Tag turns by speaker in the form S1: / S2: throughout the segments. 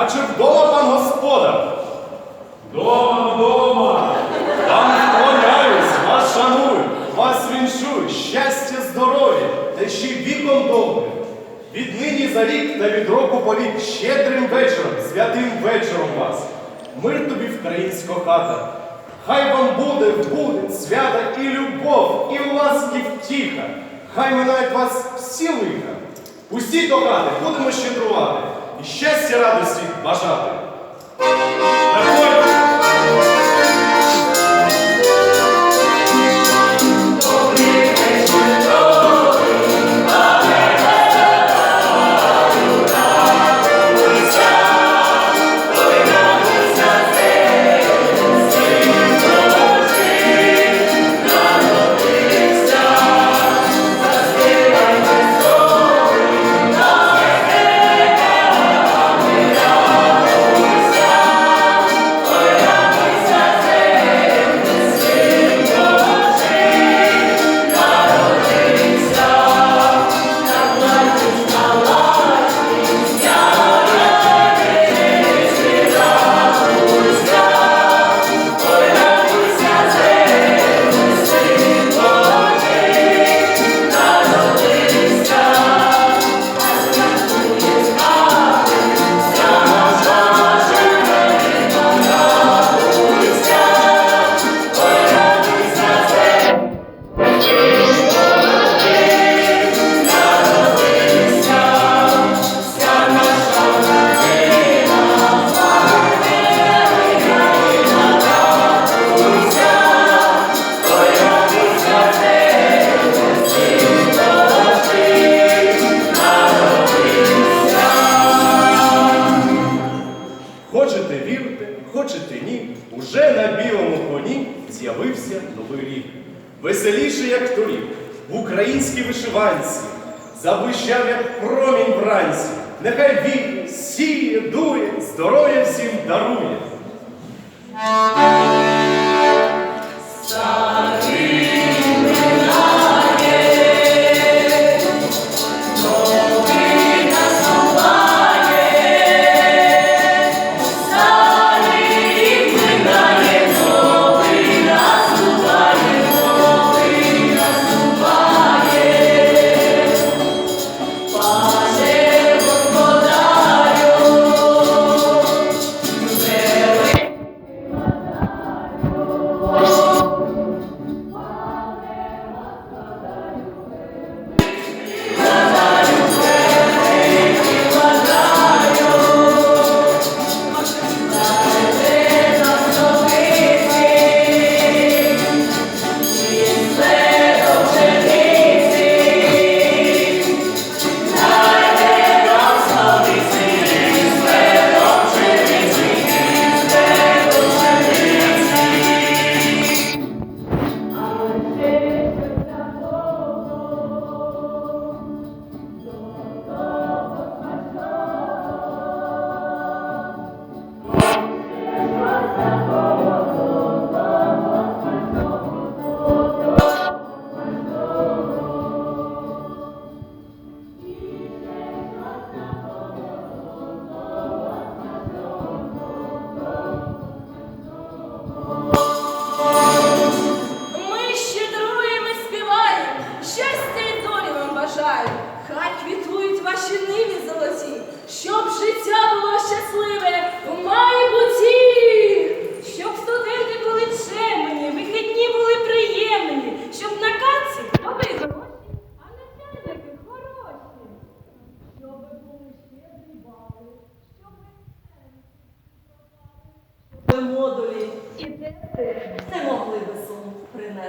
S1: А чи вдома пан господар?
S2: Дома, дома!
S1: Вам вклоняюсь, вас шаную, вас віншую, щастя, здоров'я, та ще й віком довгим. Віднині за рік та від року по рік щедрим вечором, святим вечором вас. Мир тобі, українська хата. Хай вам буде буде свята і любов, і ласки втіха. Хай минають вас всі лиха. Усі до хати будемо щедрувати і щастя радості бажати. Веселіший, як торік, в українській вишиванці, заблищав, як промінь вранці. Нехай він сіє, дує, здоров'я всім дарує.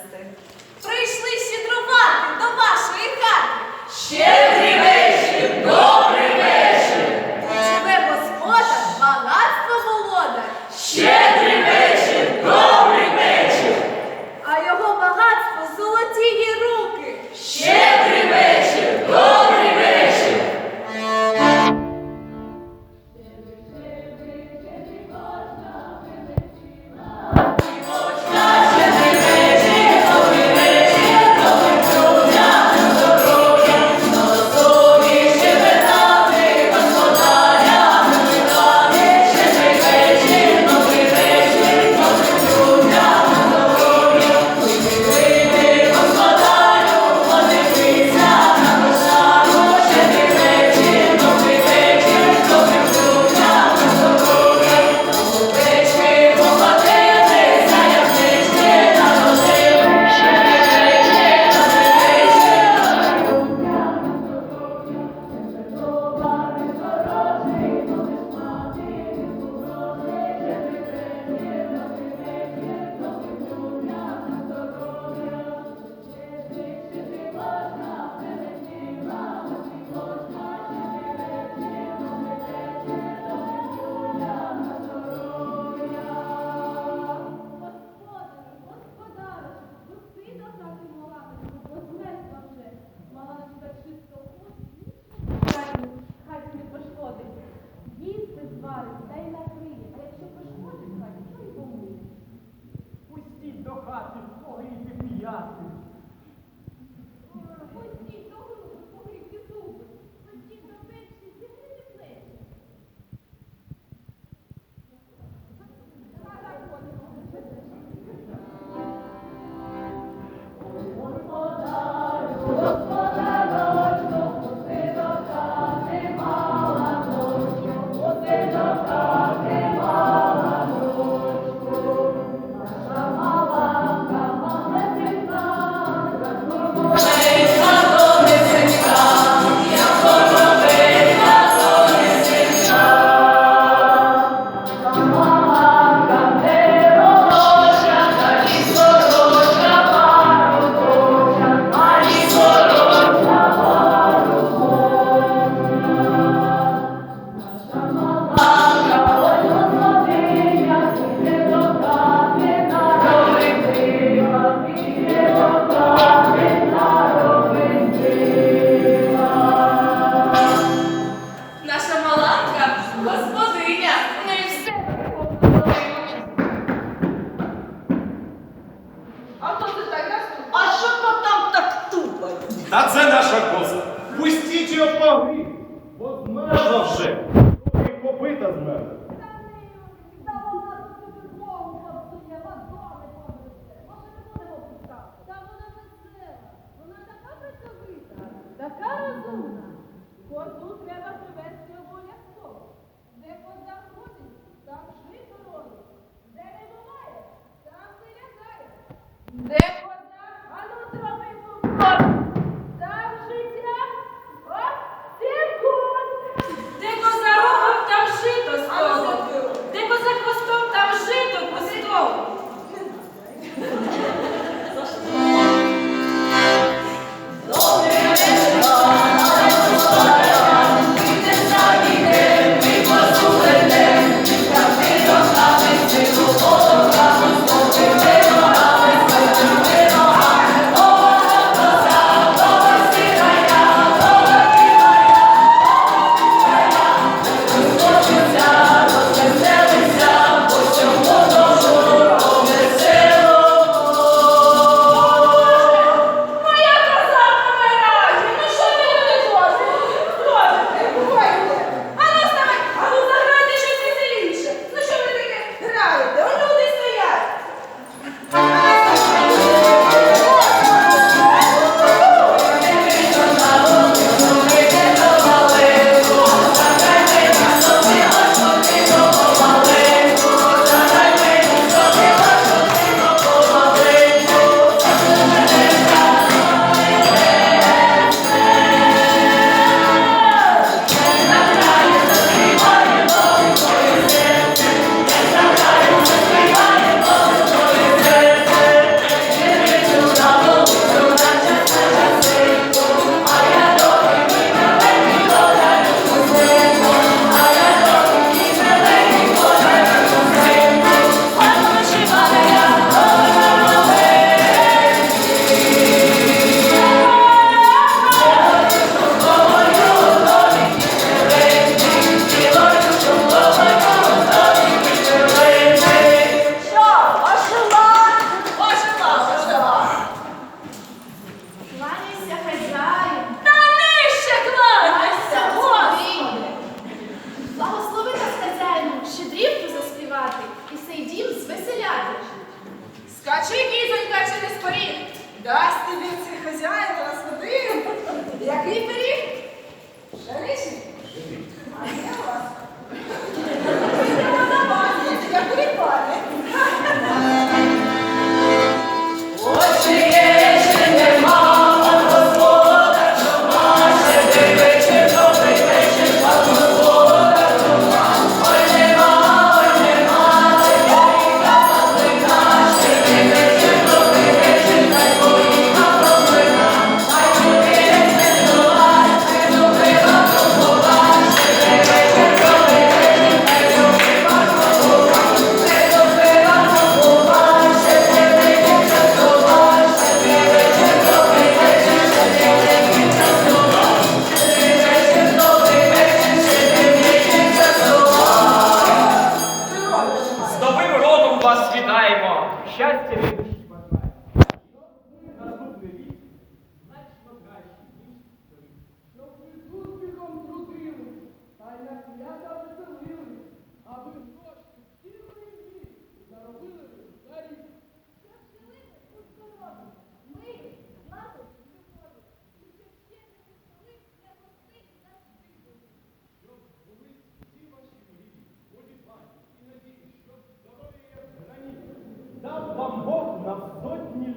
S1: Chrzesty.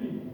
S1: Thank you.